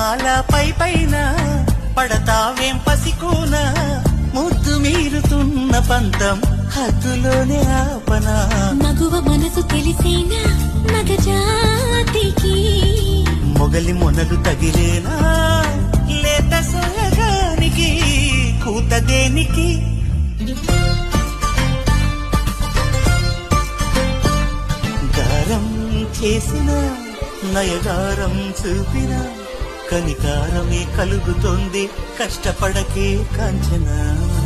మణిమాల పై పైన పడతావేం పసికోన? ముద్దు మీరుతున్న పంతం హద్దులోనే ఆపనా. మగువ మనసు తెలిసేనా మగజాతికి? మొగలి మొనలు తగిలేనా? లేత సొలగానికి కూత దేనికి? గారం చేసిన నయగారం చూపిన కనికారమే కలుగుతుంది. కష్టపడకే కాంచనా.